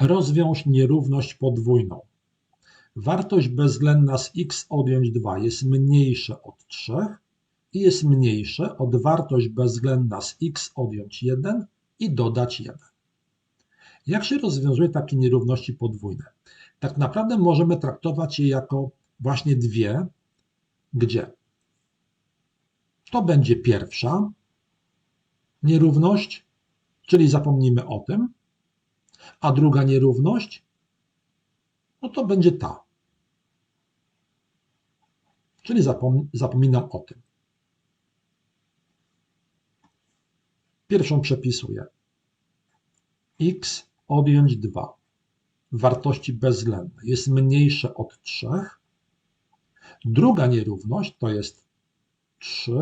Rozwiąż nierówność podwójną. Wartość bezwzględna z x odjąć 2 jest mniejsze od 3 i jest mniejsze od wartość bezwzględna z x odjąć 1 i dodać 1. Jak się rozwiązuje takie nierówności podwójne? Tak naprawdę możemy traktować je jako właśnie dwie, gdzie to będzie pierwsza nierówność, czyli zapomnimy o tym, a druga nierówność, no to będzie ta. Czyli zapom zapominam o tym. Pierwszą przepisuję. x odjąć 2 wartości bezwzględne jest mniejsze od 3. Druga nierówność to jest 3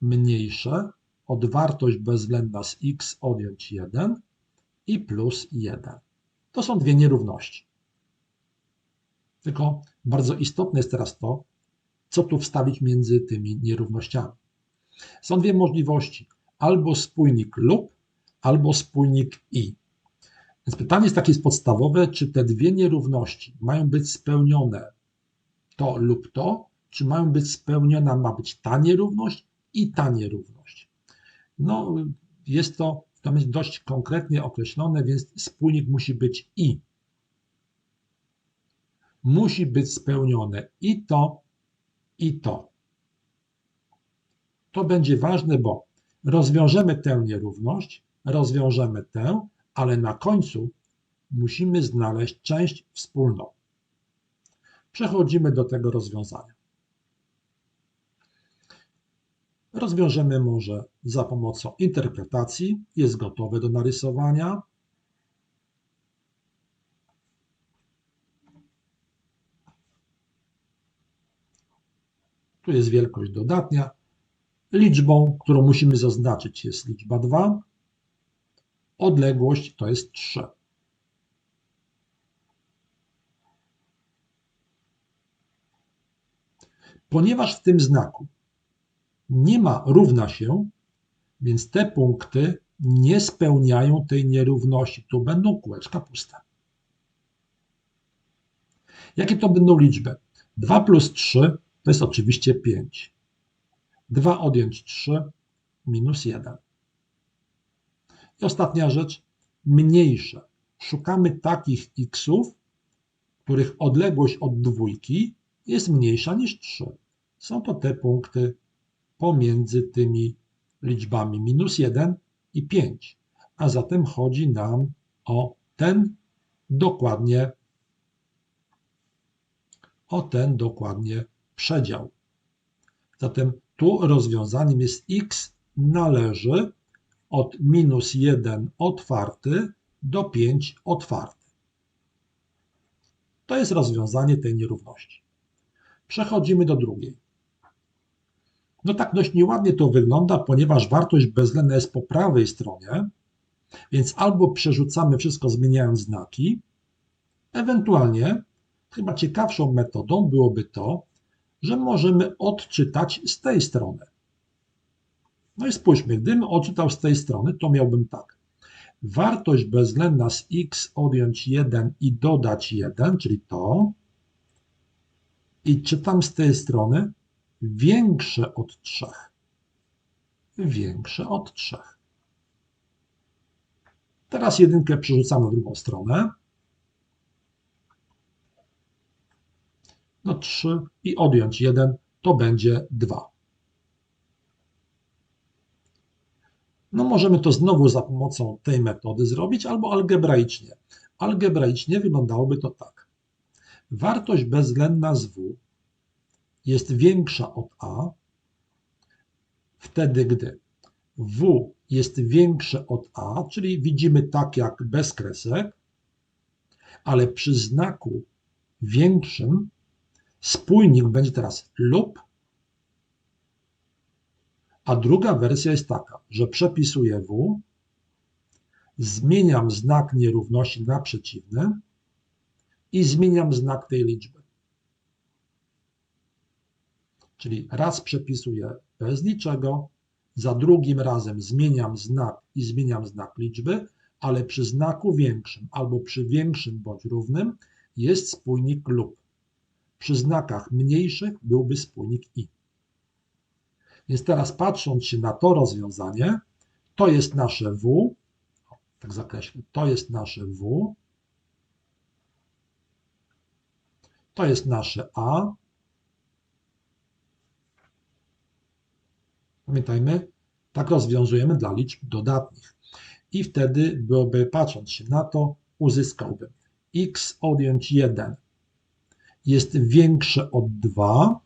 mniejsze od wartość bezwzględna z x odjąć 1 i plus 1. To są dwie nierówności. Tylko bardzo istotne jest teraz to, co tu wstawić między tymi nierównościami. Są dwie możliwości: albo spójnik lub, albo spójnik i. Więc pytanie jest takie jest podstawowe, czy te dwie nierówności mają być spełnione to lub to, czy mają być spełniona, ma być ta nierówność i ta nierówność. No, jest to tam jest dość konkretnie określone, więc spójnik musi być i. Musi być spełnione i to, i to. To będzie ważne, bo rozwiążemy tę nierówność, rozwiążemy tę, ale na końcu musimy znaleźć część wspólną. Przechodzimy do tego rozwiązania. Rozwiążemy może za pomocą interpretacji. Jest gotowe do narysowania. Tu jest wielkość dodatnia. Liczbą, którą musimy zaznaczyć, jest liczba 2. Odległość to jest 3. Ponieważ w tym znaku nie ma równa się, więc te punkty nie spełniają tej nierówności. Tu będą kółeczka puste. Jakie to będą liczby? 2 plus 3 to jest oczywiście 5. 2 odjąć 3 minus 1. I ostatnia rzecz, mniejsze. Szukamy takich xów, których odległość od dwójki jest mniejsza niż 3. Są to te punkty pomiędzy tymi liczbami minus 1 i 5. A zatem chodzi nam o ten dokładnie o ten dokładnie przedział. Zatem tu rozwiązaniem jest x należy od minus 1 otwarty do 5 otwarty. To jest rozwiązanie tej nierówności. Przechodzimy do drugiej. No tak dość nieładnie to wygląda, ponieważ wartość bezwzględna jest po prawej stronie, więc albo przerzucamy wszystko zmieniając znaki, ewentualnie chyba ciekawszą metodą byłoby to, że możemy odczytać z tej strony. No i spójrzmy, gdybym odczytał z tej strony, to miałbym tak. Wartość bezwzględna z x odjąć 1 i dodać 1, czyli to, i czytam z tej strony większe od 3. Większe od 3. Teraz jedynkę przerzucam na drugą stronę. No 3 i odjąć 1 to będzie 2. No możemy to znowu za pomocą tej metody zrobić albo algebraicznie. Algebraicznie wyglądałoby to tak. Wartość bezwzględna z w jest większa od a, wtedy gdy w jest większe od a, czyli widzimy tak jak bez kresek, ale przy znaku większym spójnik będzie teraz lub, a druga wersja jest taka, że przepisuję w, zmieniam znak nierówności na przeciwny i zmieniam znak tej liczby. Czyli raz przepisuję bez niczego, za drugim razem zmieniam znak i zmieniam znak liczby, ale przy znaku większym albo przy większym bądź równym jest spójnik lub. Przy znakach mniejszych byłby spójnik i. Więc teraz patrząc się na to rozwiązanie, to jest nasze w, tak zakreślę, to jest nasze w, to jest nasze a. Pamiętajmy, tak rozwiązujemy dla liczb dodatnich. I wtedy byłoby, patrząc się na to, uzyskałbym x odjąć 1 jest większe od 2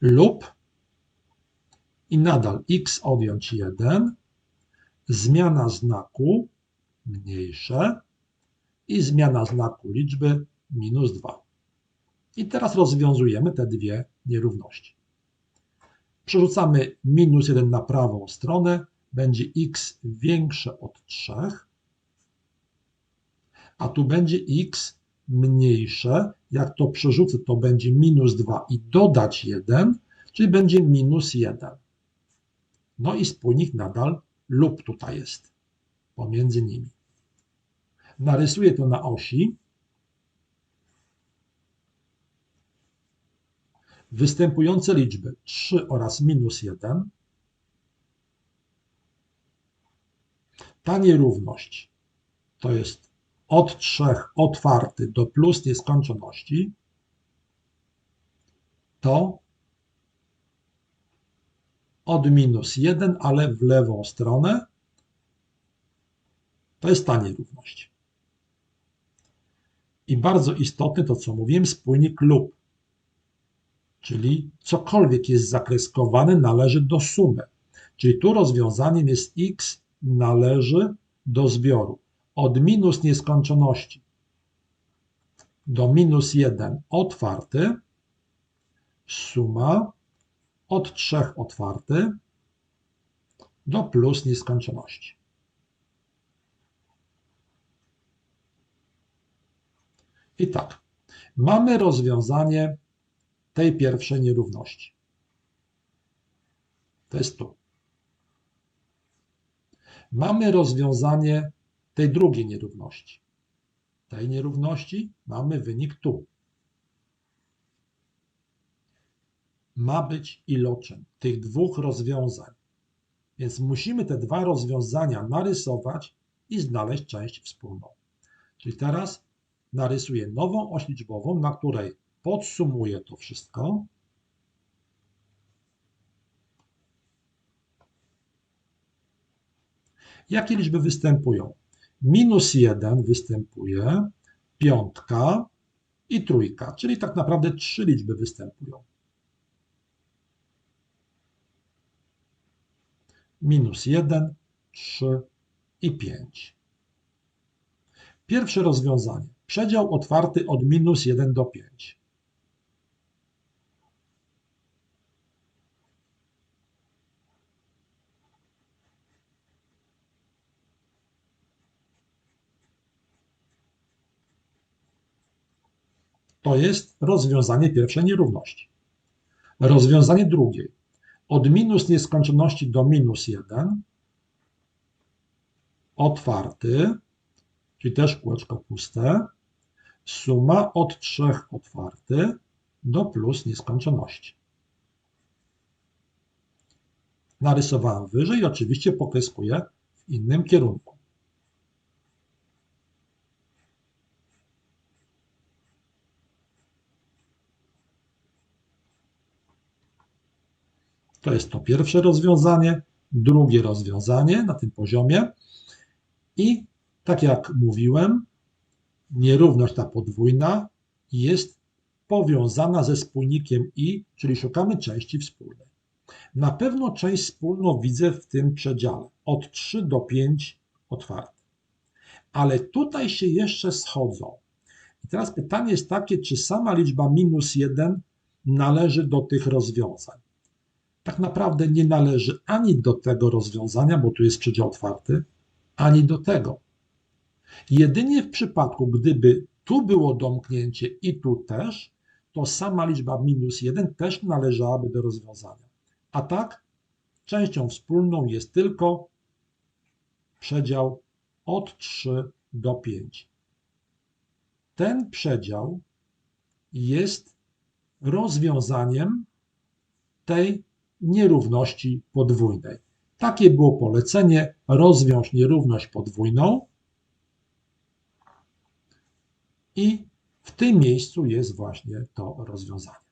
lub i nadal x odjąć 1, zmiana znaku mniejsze i zmiana znaku liczby minus 2. I teraz rozwiązujemy te dwie nierówności. Przerzucamy minus 1 na prawą stronę, będzie x większe od 3, a tu będzie x mniejsze. Jak to przerzucę, to będzie minus 2 i dodać 1, czyli będzie minus 1. No i spójnik nadal lub tutaj jest pomiędzy nimi. Narysuję to na osi. Występujące liczby 3 oraz minus 1. Ta nierówność to jest od 3 otwarty do plus nieskończoności. To od minus 1, ale w lewą stronę. To jest ta nierówność. I bardzo istotny to, co mówiłem, spójnik lub. Czyli cokolwiek jest zakreskowane, należy do sumy. Czyli tu rozwiązaniem jest x należy do zbioru. Od minus nieskończoności do minus 1 otwarty, suma od 3 otwarty do plus nieskończoności. I tak, mamy rozwiązanie tej pierwszej nierówności. To jest tu. Mamy rozwiązanie tej drugiej nierówności. Tej nierówności mamy wynik tu. ma być iloczyn tych dwóch rozwiązań. Więc musimy te dwa rozwiązania narysować i znaleźć część wspólną. Czyli teraz narysuję nową oś liczbową, na której podsumuję to wszystko. Jakie liczby występują? Minus 1 występuje, piątka i trójka, czyli tak naprawdę trzy liczby występują. minus 1, 3 i 5. Pierwsze rozwiązanie. Przedział otwarty od minus 1 do 5. To jest rozwiązanie pierwszej nierówności. Rozwiązanie drugiej od minus nieskończoności do minus 1, otwarty, czyli też kółeczko puste, suma od 3 otwarty do plus nieskończoności. Narysowałem wyżej, oczywiście pokreskuję w innym kierunku. To jest to pierwsze rozwiązanie, drugie rozwiązanie na tym poziomie. I tak jak mówiłem, nierówność ta podwójna jest powiązana ze spójnikiem i, czyli szukamy części wspólnej. Na pewno część wspólną widzę w tym przedziale od 3 do 5 otwarte. Ale tutaj się jeszcze schodzą. I teraz pytanie jest takie, czy sama liczba minus 1 należy do tych rozwiązań tak naprawdę nie należy ani do tego rozwiązania, bo tu jest przedział otwarty, ani do tego. Jedynie w przypadku, gdyby tu było domknięcie i tu też, to sama liczba minus 1 też należałaby do rozwiązania. A tak, częścią wspólną jest tylko przedział od 3 do 5. Ten przedział jest rozwiązaniem tej nierówności podwójnej. Takie było polecenie: rozwiąż nierówność podwójną. I w tym miejscu jest właśnie to rozwiązanie.